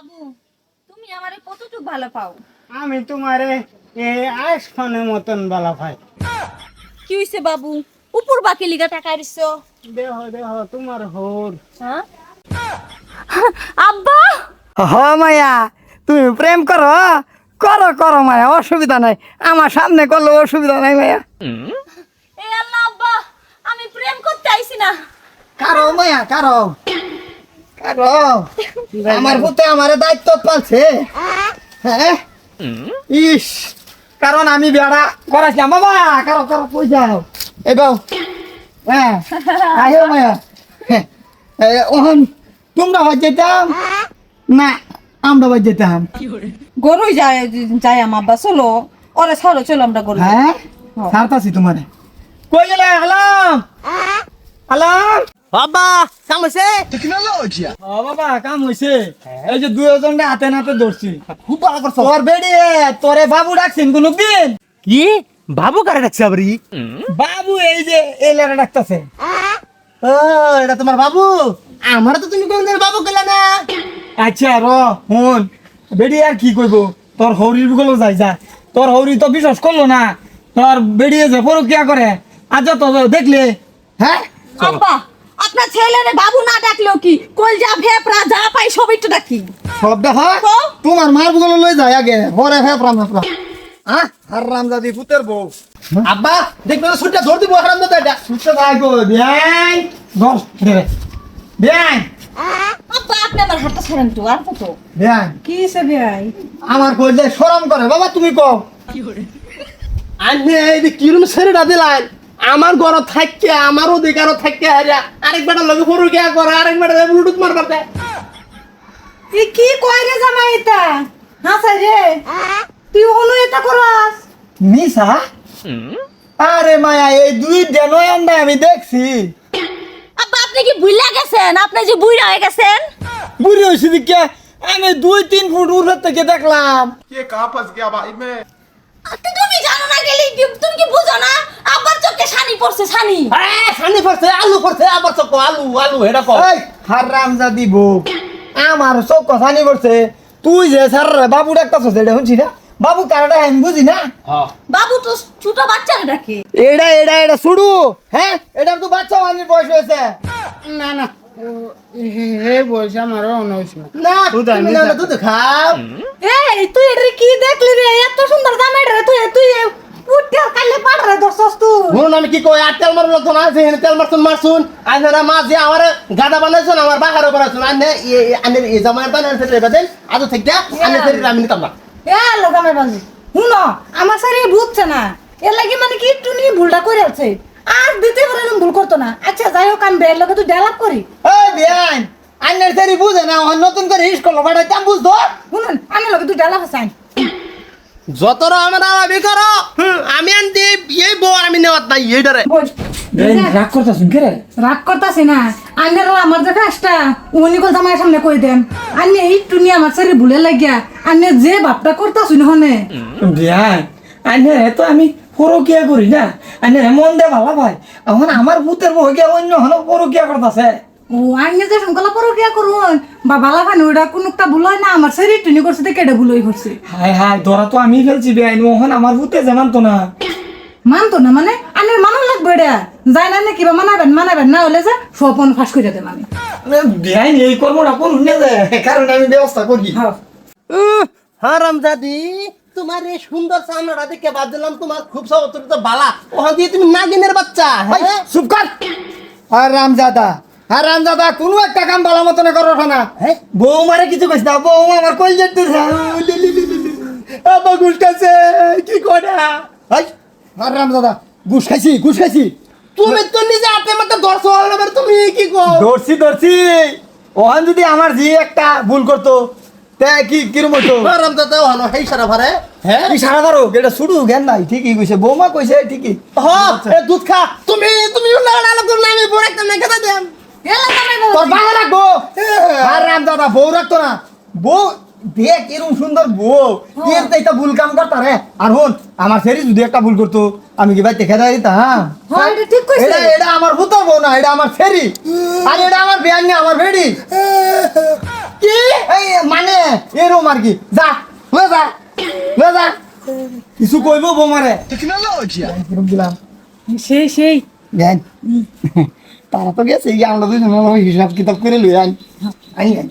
বাবু তুমি আমারে কতটুকু ভালো পাও? আমি তোমারে এই আইসফোনের মতন বলা ভাই কি হইছে বাবু? উপর বাকি লিগা টাকা দিছো? দেহ দেহ তোমার হোর। হ্যাঁ? আব্বা! হ মায়া তুমি প্রেম করো? করো করো মায়া অসুবিধা নাই। আমার সামনে করলে অসুবিধা নাই মায়া। এ আল্লাহ আব্বা আমি প্রেম করতে আইছি না। কারও মায়া কারও। আমার পুতে আমার দায়িত্ব পালছে। হ্যাঁ? ইস কারণ আমি বেড়া করাছিলাম বাবা কারও কারও কই যাও? এই বাউ হ্যাঁ আয়ো মায়া। হ্যাঁ, এ, ওহন তোমরা বাজ যেতাম? না আমরা বাজ যেতাম। গরুই যায় যায় আমার আব্বা চলো। ওরে ছাড়ো চলো আমরা গরু হ্যাঁ? ছাড়তাছি তোমারে। কই গেলে হালাম হালাম বাবা কাম হয়েছে ও বাবা কাম হইছে। এই যে দুজন হাতে নাতে ধরছি। খুব ভালো করছ। তোর বেড়ি তোরে বাবু ডাকছেন কোনদিন? কি? বাবু কারে ডাকছে আবরি বাবু এই যে এই লেরা ডাকতেছে। ও এটা তোমার বাবু? আমার তো তুমি কোনদিন বাবু গেলে না। আচ্ছা র হন বেড়ি আর কি কইব? তোর হরিরগুলো যাই যা। তোর হরি তো বিশ্বাস করল না। তোর বেড়িয়ে যে পরকিয়া করে। আজ তো দেখলে। হ্যাঁ? আব্বা আপনার ছেলেরে বাবু না ডাকলেও কি? কই যা ভেপরা যা পাই সবই তো ডাকি। সব দেখা? তোমার মারগুলো লই যায় আগে। পরে ফেপরাম ফেপরাম হ্যাঁ আর রামজাদি পুতের বউ। আব্বা দেখবে সুটটা ধর দিব হারাম দাদা এটা। ভাই গো বিয়াই ধর বিয়াই আব্বা আপনি আমার হাতটা ছাড়েন তো আর কত? বিয়াই কি হিসে ভাই আমার কই যে শরম করে। বাবা তুমি কও। আন্নে এই যে কিরম ছেড়েটা দিলাই। আমার ঘর থাকতে আমার অধিকারও থাকতে হারিয়া আরেক বেটা লগে ফরু গিয়া করে আরেক বেটা ব্লুটুথ মারবার দেয় এ কি কয় রে জামাই এটা হাসাই রে তুই হলো এটা করাস নিসা আরে মায়া এই দুই দেনয়ান আমি দেখছি আব্বা আপনি কি বুইলা গেছেন আপনি যে বুইরা হয়ে গেছেন বুড়ি হয়েছি দিকে আমি দুই তিন ফুট উড়ে থেকে দেখলাম ये कहाँ फंस गया भाई मैं আর তো তুমি জানো না গেলি তুমি কি বুঝো না? আব্বার চোখে সানি পড়ছে সানি। সানি পড়ছে আলু পড়ছে আবার চকো আলু আলু এটা কো এই হারাম জাদি বউ আমার সব কথা নি তুই যে স্যার বাবু ডাক্তার এটা শুনছি না? বাবু কারটা আমি বুঝি না? বাবু তো ছোট বাচ্চারে ডাকে। এটা এটা এটা শুরু। হ্যাঁ এটা তো বাচ্চা মানির বয়স হয়েছে। না না হে বলছে আমারও হয়েছে। না তুমি না, দুধ খাও। এই তুই এটা কি দেখলি রে? এত সুন্দর জামাই রে তুই তুই পুটে কালে পাড় রে দছস তুই শুনুন আমি কি কই আর তেল মারলো তো না যে তেল মারছুন মারছুন। আইনারা মা যে আমার গাদা বানাইছুন আমার বাহার বানাইছুন। আনে আনে এই জামার বানাই ফেলে বাদেন আজ থেকে আনে ফেলে আমি নিতাম না। এ লোকামে বাজি। শুনো আমার সারি বুঝছে না। এর লাগি মানে কি একটু নিয়ে ভুলটা করে আছে। আর দিতে পারে ভুল করতো না। আচ্ছা যাই হোক আমি বের লোকে তুই ডেলাপ করি। ওই বিয়ান আন্নের সেরি বুঝে না নতুন করে ইস করল বাড়া চাম বুঝতো। শুনুন আমি লোকে তুই ডেলাপ হাসাই যতর আমরা আবি করো আমি আনতে এই বউ আমি নেওয়াত নাই এইটারে রাগ করতে শুনকে রে? রাগ করতাছি না। আন্নের আমার যে কাজটা উনি কল জামাই সামনে কই দেন। আন্নে একটু নিয়ে আমার সারি ভুলে লাগিয়া আন্নে যে ভাবটা করতাছি নহনে বিয়ান আন্নের তো আমি পরকিয়া করি না। আন্নের মন দে ভালো ভাই। এখন আমার ভূতের বউ গিয়া অন্য হলো পরকিয়া করতেছে। ও আন্নে যে সংকলা পর কিয়া করুন বা বালা ফানি ওটা কোনটা ভুল হয় না আমার সারি টুনি করছে তো কেটে ভুলই করছে হাই হাই ধরা তো আমি ফেলছি বিয়ান মোহন আমার ভূতে জানান তো না। মানতো না মানে? আনের মানন লাগবে এটা যায় না না কিবা মানাবেন মানাবেন না হলে যে সপন ফাঁস করে দেন আমি বিয়ান এই কর্মটা করুন না যে কারণ আমি ব্যবস্থা করি হ্যাঁ। হারাম দাদি তোমার এই সুন্দর সামনাটা দেখে বাদ দিলাম তোমার খুব সব অতিরিক্ত বালা। ওখান দিয়ে তুমি নাগিনের বাচ্চা হ্যাঁ চুপ কর আর রামজাদা আর রামজাদা কোনো একটা কাম ভালো মতন করো না। হ্যাঁ? বউ মারে কিছু কইস না বউ আমার কই যেতে আব্বা ঘুষ খাইছে কি করে ভাই আর রামজাদা ঘুষ খাইছি ঘুষ খাইছি। তুমি তো নিজে হাতে মাত্র দর্শ এবার তুমি কি কো ধরছি ধরছি। ওহান যদি আমার জি একটা ভুল করতো তে কি কিরম হেই সারা ভারে। হ্যাঁ? তুই সারা ধরো এটা শুরু জ্ঞান নাই ঠিকই কইছে। বৌমা কইছে ঠিকই। হ্যাঁ এ দুধ খা। তুমি তুমি না আমি বড় একটা মেখে দেন। এলা জামাই তোর রাখব আর রাম দাদা বউ রাখতো না। বউ দেখ এরকম সুন্দর বউ। এর তো একটা ভুল কাম করতা রে। আর হন আমার সেরি যদি একটা ভুল করতো আমি কি ভাই দেখে হ্যাঁ? এটা ঠিক কইছে এটা এটা আমার বউ না এটা আমার ফেরি। আর এটা আমার বিয়ান না আমার ভেড়ি কি? এই মানে এরম আর কি। যা লয়ে যা লয়ে যা। কিছু কইব বোমারে? দিলাম? সেই সেই। তারা তো গেছে আমরা দুজন হিসাব কিতাব করে লই আনি। আন